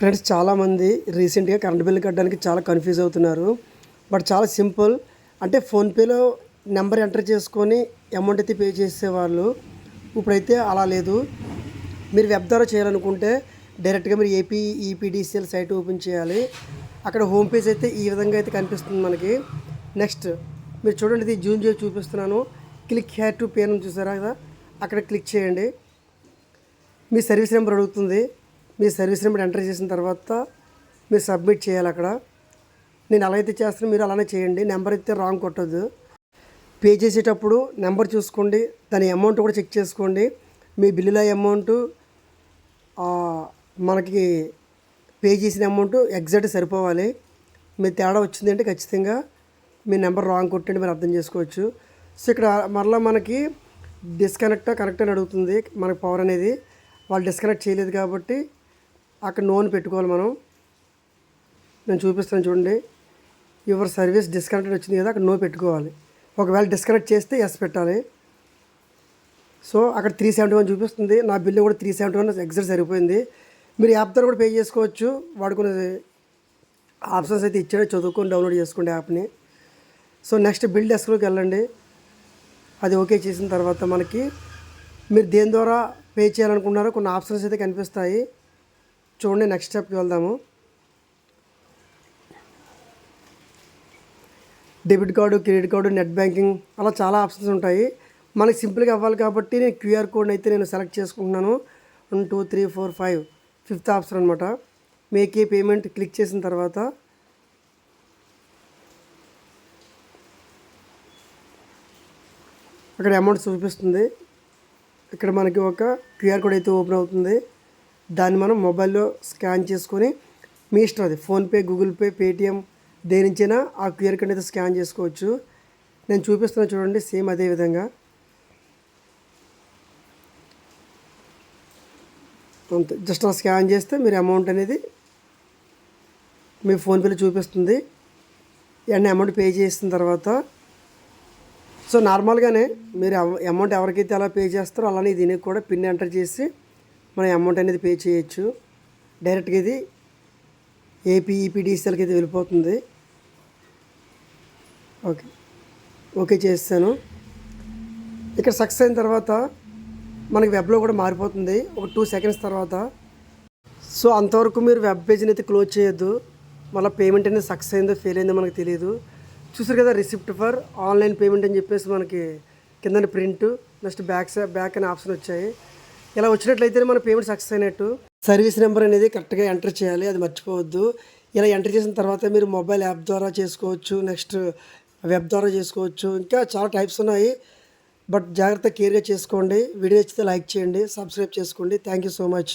Friends చాలామంది రీసెంట్గా current bill కట్టడానికి చాలా కన్ఫ్యూజ్ అవుతున్నారు. బట్ చాలా సింపుల్ అంటే ఫోన్పేలో నెంబర్ ఎంటర్ చేసుకొని అమౌంట్ అయితే పే చేసేవాళ్ళు. ఇప్పుడైతే అలా లేదు. మీరు వెబ్ ద్వారా చేయాలనుకుంటే డైరెక్ట్గా మీరు ఏపీ ఈపీడీసీఎల్ సైట్ ఓపెన్ చేయాలి. అక్కడ హోమ్ పేజ్ అయితే ఈ విధంగా అయితే కనిపిస్తుంది మనకి. నెక్స్ట్ మీరు చూడండి ఇది జూన్ చేసి చూపిస్తున్నాను. క్లిక్ హ్యార్ టు పే అని చూసారా కదా? అక్కడ క్లిక్ చేయండి. మీ సర్వీస్ నెంబర్ అడుగుతుంది. మీ సర్వీస్ నెంబర్ ఎంటర్ చేసిన తర్వాత మీరు సబ్మిట్ చేయాలి అక్కడ. నేను అలా అయితే చేస్తాను మీరు అలానే చేయండి. నెంబర్ అయితే రాంగ్ కొట్టద్దు. పే చేసేటప్పుడు నెంబర్ చూసుకోండి దాని అమౌంట్ కూడా చెక్ చేసుకోండి. మీ బిల్లుల అమౌంట్ మనకి పే చేసిన అమౌంట్ ఎగ్జాక్ట్ సరిపోవాలి. మీ తేడా వచ్చింది అంటే ఖచ్చితంగా మీ నెంబర్ రాంగ్ కొట్టండి మీరు అర్థం చేసుకోవచ్చు. సో ఇక్కడ మరలా మనకి డిస్కనెక్ట్ కనెక్ట్ అని అడుగుతుంది మనకి పవర్ అనేది. వాళ్ళు డిస్కనెక్ట్ చేయలేదు కాబట్టి అక్కడ నోన్ పెట్టుకోవాలి మనం. నేను చూపిస్తాను చూడండి. యువర్ సర్వీస్ డిస్కనెక్టెడ్ వచ్చింది కదా అక్కడ నో పెట్టుకోవాలి. ఒకవేళ డిస్కనెక్ట్ చేస్తే ఎస్ పెట్టాలి. సో అక్కడ త్రీ సెవెంటీ వన్ చూపిస్తుంది. నా బిల్లు కూడా త్రీ సెవెంటీ వన్ ఎగ్జాక్ట్ సరిపోయింది. మీరు యాప్ ద్వారా కూడా పే చేసుకోవచ్చు. వాడుకునే ఆప్షన్స్ అయితే ఇచ్చాడు. చదువుకొని డౌన్లోడ్ చేసుకోండి యాప్ని సో నెక్స్ట్ బిల్ డెస్క్లోకి వెళ్ళండి. అది ఓకే చేసిన తర్వాత మనకి మీరు దేని ద్వారా పే చేయాలనుకున్నారో కొన్ని ఆప్షన్స్ అయితే కనిపిస్తాయి. చూడండి నెక్స్ట్ స్టెప్కి వెళ్దాము. Debit card credit card net banking అలా చాలా ఆప్షన్స్ ఉంటాయి. మనకి సింపుల్గా అవ్వాలి కాబట్టి నేను క్యూఆర్ కోడ్ అయితే నేను సెలెక్ట్ చేసుకుంటున్నాను. One two three four five. Fifth option అనమాట మేక్ ఏ పేమెంట్ క్లిక్ చేసిన తర్వాత అక్కడ అమౌంట్ చూపిస్తుంది. ఇక్కడ మనకి ఒక క్యూఆర్ కోడ్ అయితే ఓపెన్ అవుతుంది. దాన్ని మనం మొబైల్లో స్కాన్ చేసుకొని మీ ఇష్టం అది. ఫోన్పే గూగుల్ పే పేటిఎం దేనించైనా ఆ క్యూఆర్ కోడ్ అయితే స్కాన్ చేసుకోవచ్చు. నేను చూపిస్తున్నా చూడండి సేమ్ అదే విధంగా. అంతే. జస్ట్ అలా స్కాన్ చేస్తే మీరు అమౌంట్ అనేది మీ ఫోన్పేలో చూపిస్తుంది. అండ్ అమౌంట్ పే చేసిన తర్వాత సో నార్మల్గానే మీరు అమౌంట్ ఎవరికైతే అలా పే చేస్తారో అలానే దీనికి కూడా పిన్ ఎంటర్ చేసి మనం అమౌంట్ అనేది పే చేయొచ్చు. డైరెక్ట్గా ఇది ఏపీ ఈపీడీసీఎల్కి అయితే వెళ్ళిపోతుంది. ఓకే ఓకే చేస్తాను. ఇక్కడ సక్సెస్ అయిన తర్వాత మనకి వెబ్లో కూడా మారిపోతుంది. ఒక టూ సెకండ్స్ తర్వాత. సో అంతవరకు మీరు వెబ్ పేజ్ని అయితే క్లోజ్ చేయొద్దు. మళ్ళీ పేమెంట్ అనేది సక్సెస్ అయిందో ఫెయిల్ అయిందో మనకు తెలియదు చూసారు కదా రిసిప్ట్ ఫర్ ఆన్లైన్ పేమెంట్ అని చెప్పేసి మనకి కింద ప్రింట్ నెక్స్ట్ బ్యాక్ బ్యాక్ అనే ఆప్షన్ వచ్చాయి. ఇలా వచ్చినట్లయితే మన పేమెంట్ సక్సెస్ అయినట్టు. సర్వీస్ నెంబర్ అనేది కరెక్ట్గా ఎంటర్ చేయాలి అది మర్చిపోవద్దు. ఇలా ఎంటర్ చేసిన తర్వాత మీరు మొబైల్ యాప్ ద్వారా చేసుకోవచ్చు నెక్స్ట్ వెబ్ ద్వారా చేసుకోవచ్చు. ఇంకా చాలా టైప్స్ ఉన్నాయి. బట్ జాగ్రత్త కేర్గా చేసుకోండి. వీడియో నచ్చితే లైక్ చేయండి సబ్స్క్రైబ్ చేసుకోండి. Thank you so much